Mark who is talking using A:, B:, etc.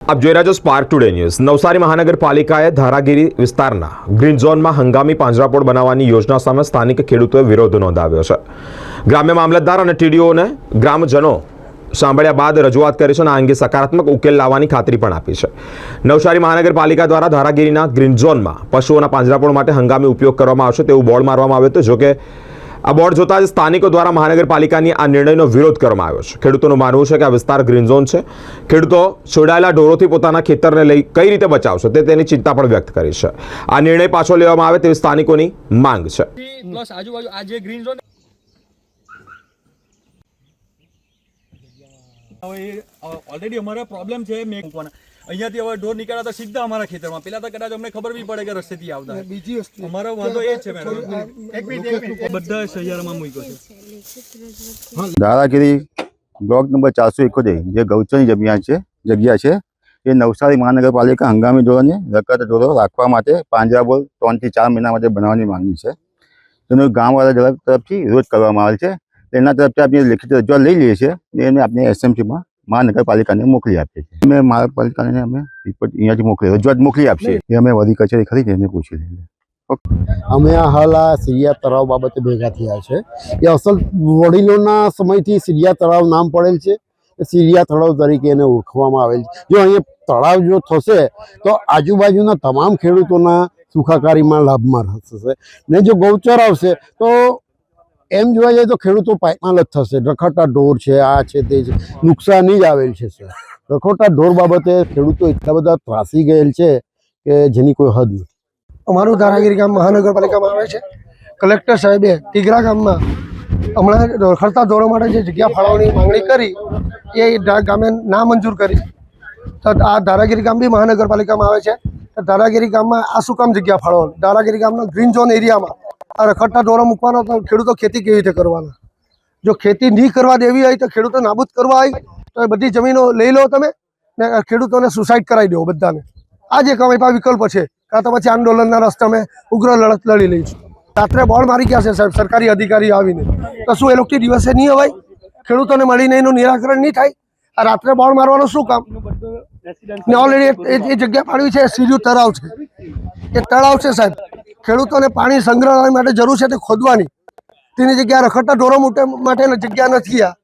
A: આપ જોઈ રહ્યા છો સ્પાર્ક ટુડે ન્યૂઝ નવસારી મહાનગરપાલિકાએ ધારાગીરી વિસ્તારના ગ્રીન ઝોનમાં હંગામી પાંજરાપોળ બનાવવાની યોજના સામે સ્થાનિક ખેડૂતોએ વિરોધ નોંધાવ્યો છે. ગ્રામ્ય મામલતદાર અને ટીડીઓને ગ્રામજનો સાંભળ્યા બાદ રજૂઆત કરી છે અને આ અંગે સકારાત્મક ઉકેલ લાવવાની ખાતરી પણ આપી છે. નવસારી મહાનગરપાલિકા દ્વારા ધારાગીરીના ગ્રીન ઝોનમાં પશુઓના પાંજરાપોળ માટે હંગામી ઉપયોગ કરવામાં આવશે તેવું બોર્ડ મારવામાં આવ્યું હતું. જોકે આ બોર્ડ જોતા જ સ્થાનિકો દ્વારા મહાનગરપાલિકાની આ નિર્ણયનો વિરોધ કરવામાં આવ્યો છે. ખેડૂતોનું માનવું છે કે આ વિસ્તાર ગ્રીન ઝોન છે. ખેડૂતો છોડાયેલા ઢોરોથી પોતાના ખેતરને લઈ કઈ રીતે બચાવશે તે તેની ચિંતા પણ વ્યક્ત કરી છે. આ નિર્ણય પાછો લેવામાં આવે તેવી સ્થાનિકોની માંગ છે.
B: આજુબાજુ આ ગ્રીન ઝોન હવે ઓલરેડી અમારા પ્રોબ્લેમ છે મેં મૂકવાના. અહીંયાથી હવે ઢોર નીકળ્યા તો સીધા અમારા ખેતરમાં. પેલા તો કદાચ અમને ખબર બી પડે કે રસ્તેથી આવતા
C: બીજી વસ્તુ
B: અમારો વાંધો એ છે મેડમ બધા સહિયારામાં મૂક્યો છે.
D: ધારાગીરી બ્લોક નંબર ચારસો એકોતેર જે ગૌચરની જગ્યા છે જગ્યા છે એ નવસારી મહાનગરપાલિકા હંગામી ધોરણે રકત ઢોરો રાખવા માટે પાંજરાપોળ ત્રણથી ચાર મહિના માટે બનાવવાની માંગણી છે. તેનું ગામવાળા જરા તરફથી વિરોધ કરવામાં આવે છે. એના તરફથી આપણે લેખિત રજૂઆત લઈ લઈએ છીએ. એને આપણે એસએમસીમાં મહાનગરપાલિકાને મોકલી આપીએ છીએ. અમે મહાનગરપાલિકાને અમે રિપોર્ટ અહીંયાથી મોકલી, રજૂઆત મોકલી આપશે એ અમે વધી કચેરી ખરી એને પૂછી લઈએ.
C: અમે હાલ આ સિરિયા તળાવ બાબતે ભેગા થયા છે. એ અસલ વડીલોના સમયથી સિરિયા તળાવ નામ પડેલ છે. સિરિયા તળાવ તરીકે એને ઓળખવામાં આવેલ છે. જો અહીંયા તળાવ જો થશે, તો આજુબાજુના તમામ ખેડૂતોના સુખાકારીમાં લાભમાં થશે ને જો ગૌચર આવશે, તો એમ જોવા જઈએ તો ખેડૂતો પાયમાલ જ થશે. રખડતા ઢોર છે, આ છે, તે છે. નુકસાની જ આવેલ છે, સર. રખડતા ઢોર બાબતે ખેડૂતો એટલા બધા ત્રાસી ગયેલ છે કે જેની કોઈ હદ નથી.
E: અમારું ધારાગીરી ગામ મહાનગરપાલિકામાં આવે છે. કલેક્ટર સાહેબે ટીગરા ગામમાં હમણાં રખડતા ઢોરો માટે જે જગ્યા ફાળવવાની માંગણી કરી, એ ગામે ના મંજૂર કરી. તો આ ધારાગીરી ગામ બી મહાનગરપાલિકામાં આવે છે. તો ધારાગીરી ગામમાં આ શું કામ જગ્યા ફાળવવાની? ધારાગીરી ગામના ગ્રીન ઝોન એરિયામાં આ રખડતા ઢોરો મૂકવાનો તો ખેડૂતો ખેતી કેવી રીતે કરવાના? જો ખેતી નહીં કરવા દેવી હોય તો ખેડૂતો નાબૂદ કરવા હોય, તો એ બધી જમીનો લઈ લો તમે ને ખેડૂતોને સુસાઇડ કરાવી દો બધાને. આ જે કમાઈ પા વિકલ્પ છે, કાં તો પછી આંદોલનના રસ્તે અમે ઉગ્ર લડત લડી લઈશું. રાત્રે બોર્ડ મારી ગયા છે સાહેબ, સરકારી અધિકારી આવીને. તો શું એ લોકો દિવસે નહીં અવાય. ખેડૂતોને મળીને એનું નિરાકરણ નહીં થાય. આ રાત્રે બોર્ડ મારવાનું શું કામ? ને ઓલરેડી એ જગ્યા પાડવી છે સીર્યું તળાવ છે. એ તળાવ છે સાહેબ. ખેડૂતોને પાણી સંગ્રહ માટે જરૂર છે તે ખોદવાની. તેની જગ્યા રખડતા ઢોરો માટે જગ્યા નથી આ.